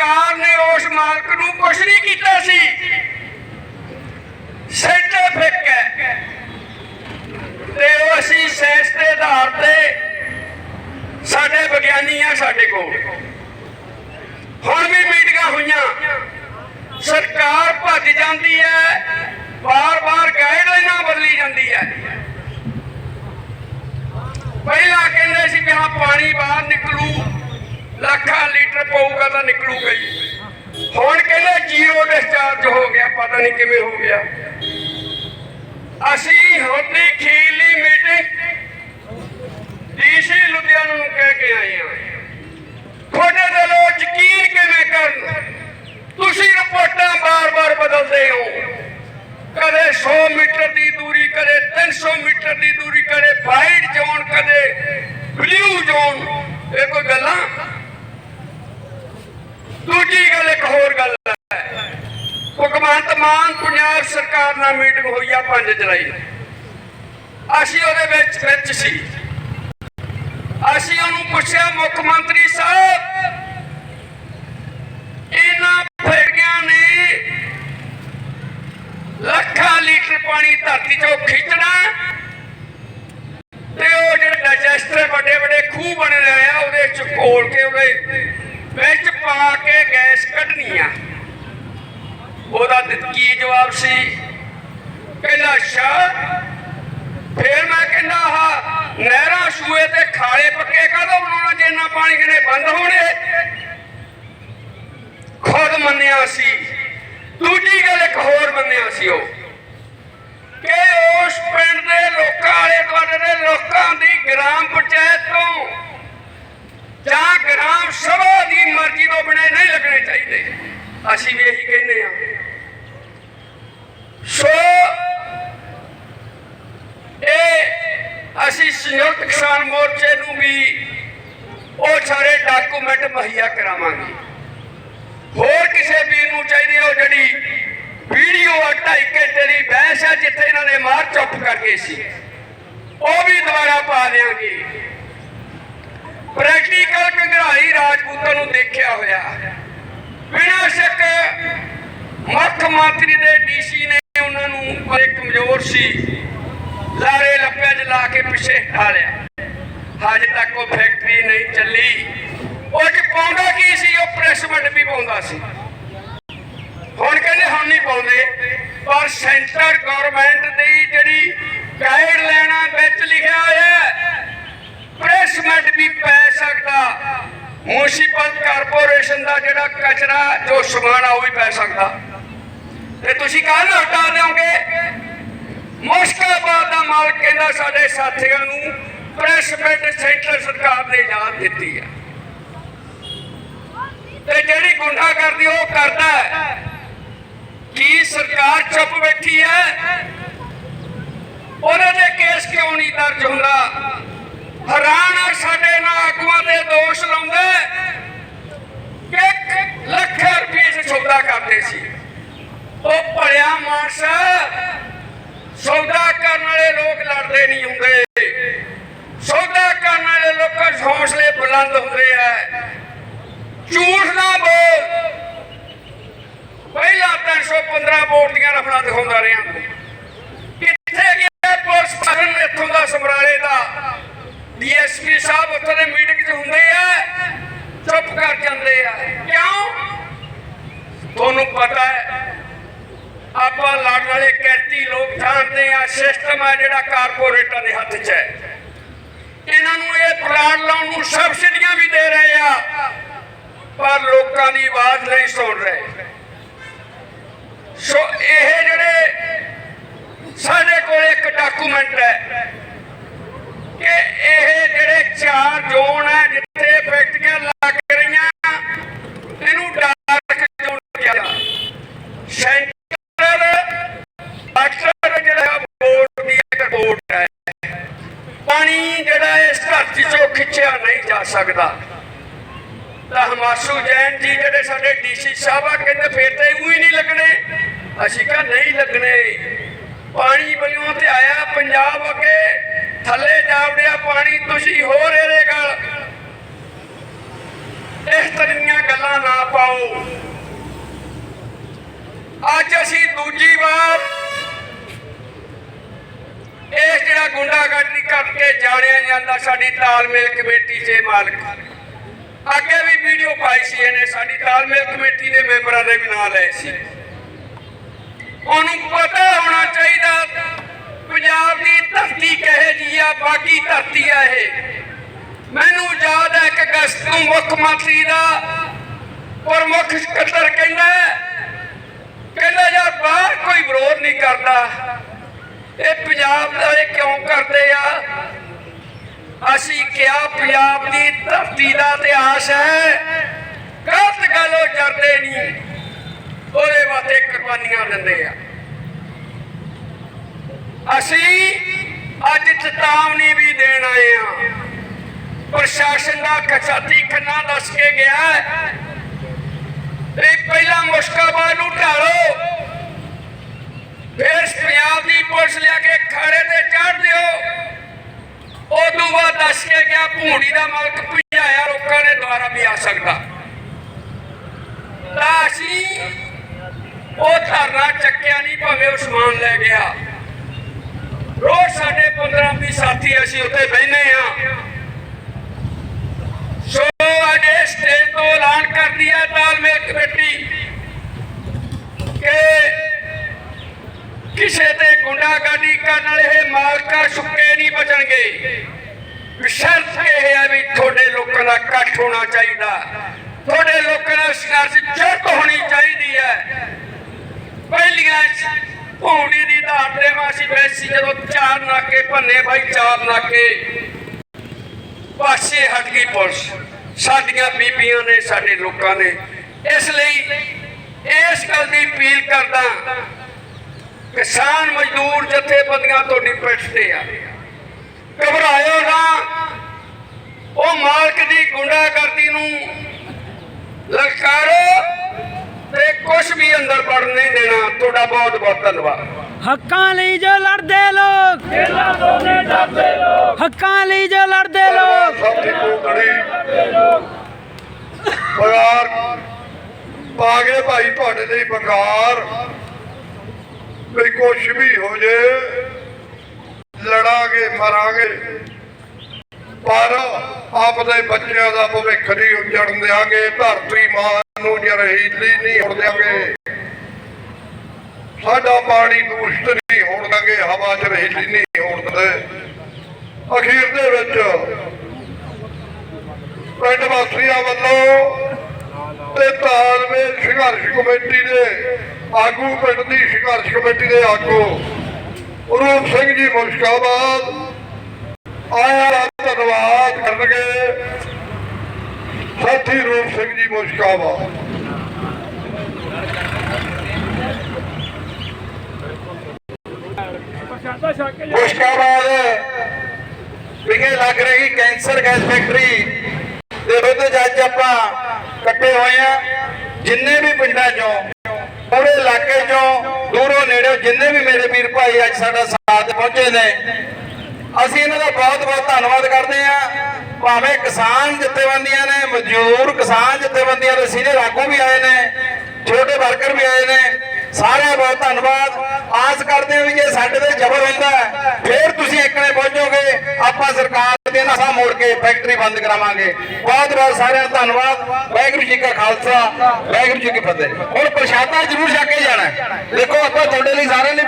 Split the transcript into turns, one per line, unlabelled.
ਸਰਕਾਰ ਨੇ ਉਸ ਮਾਲਕ ਨੂੰ ਕੁਝ ਨਹੀਂ ਕੀਤਾ ਸੀ। ਸਰਟੀਫਿਕੇਟ ਹੈ। ਤੇ ਉਹ ਅਸੀਂ ਸੈਂਸ ਦੇ ਆਧਾਰ ਤੇ ਸਾਡੇ ਵਿਗਿਆਨੀ ਆ ਸਾਡੇ ਕੋਲ। ਹੁਣ ਵੀ ਮੀਟਿੰਗਾਂ ਹੋਈਆਂ ਸਰਕਾਰ ਭੱਜ ਜਾਂਦੀ ਹੈ ਬਾਰ-ਬਾਰ ਗਾਈਡਲਾਈਨਾਂ ਬਦਲੀ ਜਾਂਦੀ ਹੈ ਪਹਿਲਾਂ ਕਹਿੰਦੇ ਸੀ ਵੀ ਹਾਂ ਪਾਣੀ ਬਾਹਰ ਨਿਕਲੂ ਲੱਖਾਂ ਲੀਟਰ ਪਊਗਾ ਤਾਂ ਨਿਕਲੂਗਾ ਹੀ ਹੁਣ ਕਹਿੰਦੇ ਜ਼ੀਰੋ ਡਿਸਚਾਰਜ ਹੋ ਗਿਆ ਪਤਾ ਨਹੀਂ ਕਿਵੇਂ ਹੋ ਗਿਆ। ਅਸੀਂ ਹੁਣ ਖੀਲੀ ਮੀਟਿੰਗ ਡੀਸੀ ਲੁਧਿਆਣਾ ਨੂੰ ਕਹਿ ਕੇ ਆਏ ਹਾਂ। ਤੁਹਾਡੇ ਦੇ ਲੋਕ ਯਕੀਨ ਕਿਵੇਂ ਕਰਨ? ਤੁਸੀਂ ਰਿਪੋਰਟਾਂ ਬਾਰ-ਬਾਰ ਬਦਲਦੇ ਹੋ। ਕਦੇ 100 ਮੀਟਰ ਦੀ ਦੂਰੀ, ਕਦੇ 300 ਮੀਟਰ ਦੀ ਦੂਰੀ, ਕਦੇ ਵਾਈਟ ਜ਼ੋਨ, ਕਦੇ ਬਲੂ ਜ਼ੋਨ। ਇਹ ਕੋਈ ਗੱਲਾਂ? ਦੂਜੀ ਗੱਲ, ਇੱਕ ਹੋਰ ਗੱਲ। ਭਗਵੰਤ ਮਾਨ ਪੰਜਾਬ ਸਰਕਾਰ ਨਾਲ ਮੀਟਿੰਗ ਹੋਈ ਆ 5 ਜੁਲਾਈ ਨੂੰ। ਅਸੀਂ ਉਹਦੇ ਵਿੱਚ ਵਿੱਚ ਸੀ। ਅਸੀਂ ਉਹਨੂੰ ਪੁੱਛਿਆ, ਮੁੱਖ ਮੰਤਰੀ ਸਾਹਿਬ, ਇਹਨਾਂ ਫੇੜੀਆਂ ਨੇ ਲੱਖਾਂ ਲੀਟਰ ਪਾਣੀ ਧਰਤੀ ਚੋਂ ਖਿੱਚਣਾ ਤੇ ਉਹ ਜਿਹੜੇ ਡਾਈਜੈਸਟਰ ਵੱਡੇ ਵੱਡੇ ਖੂਹ ਬਣੇ ਰਹੇ ਆ, ਉਹਦੇ ਚ ਘੋਲ ਕੇ ਉਹਦੇ ਵਿੱਚ ਪਾ ਕੇ ਗੈਸ ਕੱਢਣੀ ਆ। ਉਹਦਾ ਕੀ ਜਵਾਬ ਸੀ? ਕਹਿੰਦਾ ਅੱਛਾ ਫੇਰ ਮੈਂ ਕਹਿੰਦਾ, ਆਹ ਨਹਿਰਾਂ ਸੂਏ ਤੇ ਖਾਲੇ ਪੱਕੇ ਕਦੋਂ ਬਣਾਉਣਾ? ਜੇ ਇੰਨਾ ਪਾਣੀ ਕਿਨੇ ਬੰਦ ਹੋਣੇ? ਖੁਦ ਮੰਨਿਆ ਸੀ। ਦੂਜੀ ਗੱਲ ਇੱਕ ਹੋਰ ਮੰਨਿਆ ਸੀ ਉਹ, ਕਿ ਉਸ ਪਿੰਡ ਦੇ ਲੋਕਾਂ ਵਾਲੇ ਦੁਆਲੇ ਦੇ ਲੋਕਾਂ ਦੀ ਗ੍ਰਾਮ ਪੰਚਾਇਤ ਤੋਂ ਜਾਂ ਗ੍ਰਾਮ ਸਭਾ ਦੀ ਮਰਜ਼ੀ ਤੋਂ ਬਿਨਾਂ ਨਹੀਂ ਲੱਗਣੇ ਚਾਹੀਦੇ। ਅਸੀਂ ਵੀ ਇਹੀ ਕਹਿੰਦੇ ਆ ਸੋ ਇਹ ਅਸੀਂ ਸੰਯੁਕਤ ਕਿਸਾਨ ਮੋਰਚੇ ਨੂੰ ਵੀ ਉਹ ਸਾਰੇ ਡਾਕੂਮੈਂਟ ਮੁਹੱਈਆ ਕਰਾਵਾਂਗੇ। ਹੋਰ ਕਿਸੇ ਵੀਰ ਨੂੰ ਚਾਹੀਦੀ ਉਹ ਜਿਹੜੀ ਵੀਡੀਓ ਆ ਢਾਈ ਘੰਟੇ ਦੀ ਬਹਿਸ ਹੈ ਜਿੱਥੇ ਇਹਨਾਂ ਨੇ ਮਾਰ ਚੁੱਪ ਕਰ ਸੀ, ਉਹ ਵੀ ਦੁਬਾਰਾ ਪਾ ਦਿਆਂਗੇ। ਪ੍ਰੈਕਟੀਕਲ ਕੰਗਰਾਈ ਰਾਜਪੂਤਾਂ ਨੂੰ ਦੇਖਿਆ ਹੋਇਆ। ਬਿਨਾਂ ਸ਼ੱਕ ਮੁੱਖ ਮੰਤਰੀ ਦੇ ਡੀਸੀ ਨੇ ਉਹਨਾਂ ਨੂੰ ਬੜੇ ਕਮਜ਼ੋਰ ਸੀ। ਲਾਰੇ ਲੱਪਿਆਂ 'ਚ ਲਾ ਕੇ ਪਿੱਛੇ ਹਟਾ ਲਿਆ। ਹਜੇ ਤੱਕ ਉਹ ਫੈਕਟਰੀ ਨਹੀਂ ਚੱਲੀ। ਉਹ ਚ ਪਾਉਂਦਾ ਕੀ ਸੀ? ਉਹ ਪ੍ਰੈਸਮੈਂਟ ਵੀ ਪਾਉਂਦਾ ਸੀ। ਹੁਣ ਕਹਿੰਦੇ ਹੁਣ ਨਹੀਂ ਪਾਉਂਦੇ। ਪਰ ਸੈਂਟਰ ਗਵਰਨਮੈਂਟ ਦੀ ਜਿਹੜੀ ਗਾਈਡਲਾਈਨਾਂ ਵਿੱਚ ਲਿਖਿਆ ਹੋਇਆ ਹੈ ਪ੍ਰੈਸਮੈਂਟ ਵੀ ਪੈ ਸਕਦਾ। ਮੁਨਸਿਪਲ ਕਾਰਪੋਰੇਸ਼ਨ ਦਾ ਜਿਹੜਾ ਕਚਰਾ, ਜੋ ਸਮਾਨ ਆ, ਉਹ ਵੀ ਪੈ ਸਕਦਾ। ਤੇ ਤੁਸੀਂ ਕੱਲ ਹਟਾ ਦਿਓਗੇ? ਮੁਸ਼ਕਾਬਾਦ ਦਾ ਸਾਡੇ ਸਾਥੀਆਂ ਨੂੰ ਪ੍ਰੈਸਮੈਂਟ ਸੈਂਟਰ ਸਰਕਾਰ ਨੇ ਇਜਾਜ਼ਤ ਦਿੱਤੀ ਹੈ। ਤੇ ਜਿਹੜੀ ਗੁੰਡਾ ਕਰਦੀ ਉਹ ਕਰਦਾ ਹੈ, ਕੀ ਸਰਕਾਰ ਚੁੱਪ ਬੈਠੀ ਹੈ? ਉਹਨਾਂ ਦੇ ਕੇਸ ਕਿਉਂ ਨਹੀਂ ਦਰਜ ਹੁੰਦਾ? ਹੈਰਾਨ ਸਾਡੇ ਨਾਲ ਆਗੂਆਂ ਦੇ ਦੋਸ਼ ਲਾਉਂਦਾ। ਕਿ ਲੱਖ ਰੁਪਏ ਚ ਸੌਦਾ ਕਰਦੇ ਸੀ। ਉਹ ਭਲਿਆ ਮਾਨਸਾ ਸੌਦਾ ਕਰਨ ਵਾਲੇ ਲੋਕ ਲੜਦੇ ਨਹੀਂ ਹੁੰਦੇ। ਸੌਦਾ ਕਰਨ ਵਾਲੇ ਲੋਕਾਂ ਦੇ ਹੌਸਲੇ ਬੁਲੰਦ ਹੁੰਦੇ ਆ। ਝੂਠ ਨਾ ਬੋਲ। ਪਹਿਲਾਂ 315 ਵੋਟ ਦੀਆਂ ਰਫਲਾਂ ਦਿਖਾਉਂਦਾ ਰਿਹਾ। ਕਿੱਥੇ ਗਿਆ ਪੁਲਿਸ ਪ੍ਰਸ਼ਾਸਨ ਇੱਥੋਂ ਦਾ ਸਮਰਾਲੇ ਦਾ? ਡੀਐਸਪੀ ਸਾਹਿਬ ਉੱਥੇ ਦੇ ਮੀਟਿੰਗ 'ਚ ਹੁੰਦੇ ਆ। ਚੁੱਪ ਕਰ ਜਾਂਦੇ ਆ। ਕਿਉਂ? ਤੁਹਾਨੂੰ ਪਤਾ ਹੈ ਆਪਾਂ ਲੜਨ ਵਾਲੇ ਕੈਤੀ ਲੋਕ ਜਾਣਦੇ ਆ ਸਿਸਟਮ ਆ ਜਿਹੜਾ ਕਾਰਪੋਰੇਟਾਂ ਦੇ ਹੱਥ 'ਚ ਹੈ। ਇਹਨਾਂ ਨੂੰ ਇਹ ਪਲਾਟ ਲਾਉਣ ਨੂੰ ਸਬਸਿਡੀਆਂ ਵੀ ਦੇ ਰਹੇ ਆ, ਪਰ ਲੋਕਾਂ ਦੀ ਆਵਾਜ਼ ਨਹੀਂ ਸੁਣ ਰਹੇ। ਸੋ ਇਹ ਜਿਹੜੇ ਸਾਡੇ ਕੋਲ ਇੱਕ ਡਾਕੂਮੈਂਟ ਹੈ ਕਿ ਇਹ ਜਿਹੜੇ ਚਾਰ ਜ਼ੋਨ ਹੈ ਜਿੱਥੇ ਫੈਕਟਰੀਆਂ ਲੱਗ ਰਹੀਆਂ, ਇਹਨੂੰ ਡਾਰਕ ਜ਼ੋਨ ਕਿਹਾ ਜਾਂਦਾ ਸੈਂਟਰ ਡਾਕਟਰ ਜਿਹੜਾ ਬੋਰਡ ਦੀ ਇੱਕ ਰਿਪੋਰਟ ਹੈ ਪਾਣੀ ਜਿਹੜਾ ਇਸ ਧਰਤੀ ਚੋਂ ਖਿੱਚਿਆ ਨਹੀਂ ਜਾ ਸਕਦਾ। ਤਾਂ ਹਮਾਸੂ ਜੈਨ ਜੀ ਜਿਹੜੇ ਸਾਡੇ ਡੀਸੀ ਸਾਹਿਬ ਆ ਕਹਿੰਦੇ ਫੇਰ ਤੇ ਉਹੀ ਨਹੀਂ ਲੱਗਣੇ। ਅਸੀਂ ਕਿਹਾ ਨਹੀਂ ਲੱਗਣੇ। ਪਾਣੀ ਵੱਲੋਂ ਤੇ ਆਇਆ ਪੰਜਾਬ ਅੱਗੇ। ਥੱਲੇ ਜਾਵੜਿਆ ਪਾਣੀ, ਤੁਸੀਂ ਹੋਰ ਇਹਦੇ ਗੱਲ। ਇਸ ਤਰ੍ਹਾਂ ਦੀਆਂ ਗੱਲਾਂ ਨਾ ਪਾਓ। ਅੱਜ ਅਸੀਂ ਦੂਜੀ ਵਾਰ ਇਹ ਜਿਹੜਾ ਗੁੰਡਾਗਰਦੀ ਕਰਕੇ ਜਾਣਿਆ ਜਾਂਦਾ ਸਾਡੀ ਤਾਲਮੇਲ ਕਮੇਟੀ ਦੇ ਮਾਲਕ। ਅੱਗੇ ਵੀ ਵੀਡੀਓ ਪਾਈ ਸੀ ਇਹਨੇ, ਸਾਡੀ ਤਾਲਮੇਲ ਕਮੇਟੀ ਦੇ ਮੈਂਬਰਾਂ ਦੇ ਵੀ ਨਾਂ ਲਏ ਸੀ। ਉਹਨੂੰ ਪਤਾ ਹੋਣਾ ਚਾਹੀਦਾ, ਪੰਜਾਬ ਦੀ ਧਰਤੀ ਕਹੇ ਜੀ ਆ ਬਾਕੀ ਧਰਤੀ ਆ ਇਹ। ਮੈਨੂੰ ਯਾਦ ਹੈ ਕਿ ਅਗਸਤ ਨੂੰ ਮੁੱਖ ਮੰਤਰੀ ਦਾ ਪ੍ਰਮੁੱਖ ਸਕੱਤਰ ਕਹਿੰਦਾ ਕਹਿੰਦਾ ਯਾਰ ਬਾਹਰ ਕੋਈ ਵਿਰੋਧ ਨਹੀਂ ਕਰਦਾ। ਇਹ ਪੰਜਾਬ ਦਾ ਇਹ ਕਿਉਂ ਕਰਦੇ ਆ? ਅਸੀਂ ਕਿਹਾ ਪੰਜਾਬ ਦੀ ਧਰਤੀ ਦਾ ਇਤਿਹਾਸ ਹੈ। ਗਲਤ ਗੱਲ ਉਹ ਕਰਦੇ ਨਹੀਂ। ਉਹਦੇ ਵਾਸਤੇ ਕੁਰਬਾਨੀਆਂ ਦਿੰਦੇ ਆ। ਅਸੀਂ ਅੱਜ ਚੇਤਾਵਨੀ ਵੀ ਦੇਣ ਆਏ ਆ। ਪ੍ਰਸ਼ਾਸਨ ਦਾ ਕਚਾਤੀ ਖੰਨਾ ਦੱਸ ਕੇ ਗਿਆ ਇਹ ਤੇ ਪਹਿਲਾਂ ਮੁਸ਼ਕਾਬਾਦ ਨੂੰ ਢਾਲੋ। ਫਿਰ ਪੰਜਾਬ ਦੀ ਪੁਲਿਸ ਲਿਆ ਕੇ ਖਾੜੇ ਤੇ ਚਾੜ ਦਿਓ। ਉਦੋਂ ਬਾਅਦ ਦੱਸ ਗਿਆ, ਭੂੜੀ ਦਾ ਮਾਲਕ ਭਜਾਇਆ, ਲੋਕਾਂ ਨੇ ਦੁਆਰਾ ਵੀ ਆ ਸਕਦਾ। ਤਾਂ ਅਸੀਂ ਉਹ ਧਰਨਾ ਚੱਕਿਆ ਨਹੀਂ, ਭਾਵੇਂ ਉਹ ਸਮਾਨ ਲੈ ਗਿਆ। ਰੋਜ਼ ਸਾਡੇ 15 20 ਸਾਥੀ ਅਸੀਂ ਉੱਥੇ ਬਹਿਨੇ ਆ ਸੋ ਅੱਜ ਇਸ ਸਟੇਜ ਤੋਂ ਐਲਾਨ ਕਰਦੀ ਹੈ ਤਾਲਮੇਲ ਕਮੇਟੀ ਕਿ ਕਿਸੇ ਤੇ ਗੁੰਡਾਗਰਦੀ ਕਰਨ ਵਾਲੇ ਮਾਲਕਾ ਸੁੱਕੇ ਨਹੀਂ ਬਚਣਗੇ। ਸ਼ਰਤ ਇਹ ਹੈ ਵੀ ਤੁਹਾਡੇ ਲੋਕਾਂ ਦਾ ਇਕੱਠ ਹੋਣਾ ਚਾਹੀਦਾ। ਤੁਹਾਡੇ ਲੋਕਾਂ ਦਾ ਸੰਘਰਸ਼ ਜੁੱਟ ਹੋਣੀ ਚਾਹੀਦੀ ਹੈ। ਪਹਿਲੀਆਂ ਭੌਂਡੀ ਦੀ ਧਾਰ ਤੇ ਮਾਸੀ ਬੈਸੀ ਜਦੋਂ ਚਾਰ ਨਾਕੇ ਭੰਨੇ ਭਾਈ ਚਾਰ ਨਾਕੇ। ਪਾਸੇ ਹਟ ਗਈ ਪੁਲਿਸ। ਸਾਡੀਆਂ ਬੀਬੀਆਂ ਨੇ, ਸਾਡੇ ਲੋਕਾਂ ਨੇ। ਇਸ ਲਈ ਇਸ ਗੱਲ ਦੀ ਅਪੀਲ ਕਰਦਾ ਕਿਸਾਨ ਮਜ਼ਦੂਰ ਜਥੇਬੰਦੀਆਂ ਤੇ ਆ। ਘਬਰਾਇਓ ਨਾ। ਉਹ ਮਾਲਕ ਦੀ ਗੁੰਡਾਗਰਦੀ ਨੂੰ ਲਲਕਾਰੋ ਤੇ ਕੁਝ ਵੀ ਅੰਦਰ ਵੜਨ ਨਹੀਂ ਦੇਣਾ। ਤੁਹਾਡਾ ਬਹੁਤ ਬਹੁਤ ਧੰਨਵਾਦ।
ਹੱਕਾਂ ਲਈ ਜੋ ਲੜਦੇ ਲੋਕ।
ਇਹਨਾਂ ਤੋਂ ਨਹੀਂ ਡਰਦੇ ਲੋਕ।
ਹੱਕਾਂ ਲਈ ਜੋ ਲੜਦੇ ਲੋਕ।
ਸਾਥੀ ਕੋਟੜੀ ਬਗਾਰ ਪਾ ਗਏ ਭਾਈ ਤੁਹਾਡੇ ਲਈ ਬੰਗਾਰ। ਵੀ ਕੁਛ ਵੀ ਹੋ ਜੇ, ਲੜਾਂਗੇ, ਮਰਾਂਗੇ। ਪਰ ਆਪਦੇ ਬੱਚਿਆਂ ਦਾ ਭਵਿੱਖ ਨਹੀਂ ਉਜੜਨ ਦਿਆਂਗੇ, ਧਰਤੀ ਮਾਂ ਨੂੰ ਜਰਹੀਲੀ ਨਹੀਂ ਹੋਣ ਦਿਆਂਗੇ। ਸਾਡਾ ਪਾਣੀ ਦੂਸ਼ਿਤ ਨਹੀਂ ਹੋਣ ਦਾਂਗੇ ਹਵਾ ਚ ਰਹੀਲੀ ਨਹੀਂ ਹੋਣ ਦਿੰਦੇ ਅਖੀਰ ਦੇ ਵਿੱਚ ਪਿੰਡ ਵਾਸੀਆਂ ਵੱਲੋਂ ਤੇ ਤਾਲਮੇਲ ਸੰਘਰਸ਼ ਕਮੇਟੀ ਦੇ ਆਗੂ ਪਿੰਡ ਦੀ ਸੰਘਰਸ਼ ਕਮੇਟੀ ਦੇ ਆਗੂ ਰੂਪ ਸਿੰਘ ਜੀ ਮੁਸ਼ਕਾਬਾਦ ਆਇਆ ਧੰਨਵਾਦ ਕਰਨਗੇ। ਸਾਥੀ ਰੂਪ ਸਿੰਘ ਜੀ ਮੁਸ਼ਕਾਬਾਦ ਮੁਸ਼ਕਾਬਾਦ ਵਿਖੇ ਲੱਗ ਰਹੀ ਕੈਂਸਰ ਗੈਸ ਫੈਕਟਰੀ ਦੇ ਵਿਰੁੱਧ ਅੱਜ ਆਪਾਂ ਇਕੱਠੇ ਹੋਏ ਆ ਜਿੰਨੇ ਵੀ ਪਿੰਡਾਂ ਚੋਂ ਪੂਰੇ ਇਲਾਕੇ ਚੋਂ ਦੂਰੋਂ ਨੇੜਿਓਂ ਜਿੰਨੇ ਵੀ ਮੇਰੇ ਵੀਰ ਭਾਈ ਅੱਜ ਸਾਡਾ ਸਾਥ ਪਹੁੰਚੇ ਨੇ ਅਸੀਂ ਇਹਨਾਂ ਦਾ ਬਹੁਤ ਬਹੁਤ ਧੰਨਵਾਦ ਕਰਦੇ ਆ ਭਾਵੇਂ ਕਿਸਾਨ ਜਥੇਬੰਦੀਆਂ ਨੇ ਮਜ਼ਦੂਰ ਕਿਸਾਨ ਜਥੇਬੰਦੀਆਂ ਦੇ ਸੀਨੀਅਰ ਆਗੂ ਵੀ ਆਏ ਨੇ ਛੋਟੇ ਵਰਕਰ ਵੀ ਆਏ ਨੇ ਸਾਰਿਆਂ ਦਾ ਬਹੁਤ ਧੰਨਵਾਦ। ਆਸ ਕਰਦੇ ਹਾਂ ਵੀ ਜੇ ਸਾਡੇ ਤੇ ਜ਼ਬਰ ਹੁੰਦਾ ਹੈ, ਫਿਰ ਤੁਸੀਂ ਇੱਕਨੇ ਪਹੁੰਚੋਗੇ ਆਪਾਂ ਸਰਕਾਰ ਦੇ ਨਸਾ ਮੋੜ ਕੇ ਫੈਕਟਰੀ ਬੰਦ ਕਰਾਵਾਂਗੇ। ਬਹੁਤ ਬਹੁਤ ਸਾਰਿਆਂ ਦਾ ਧੰਨਵਾਦ। ਵਾਹਿਗੁਰੂ ਜੀ ਕਾ ਖਾਲਸਾ, ਵਾਹਿਗੁਰੂ ਜੀ ਕੀ ਫਤਿਹ। ਹੁਣ ਪ੍ਰਸ਼ਾਦਾ ਜ਼ਰੂਰ ਛਕ ਕੇ ਜਾਣਾ ਦੇਖੋ ਆਪਾਂ ਤੁਹਾਡੇ ਲਈ ਸਾਰਿਆਂ ਲਈ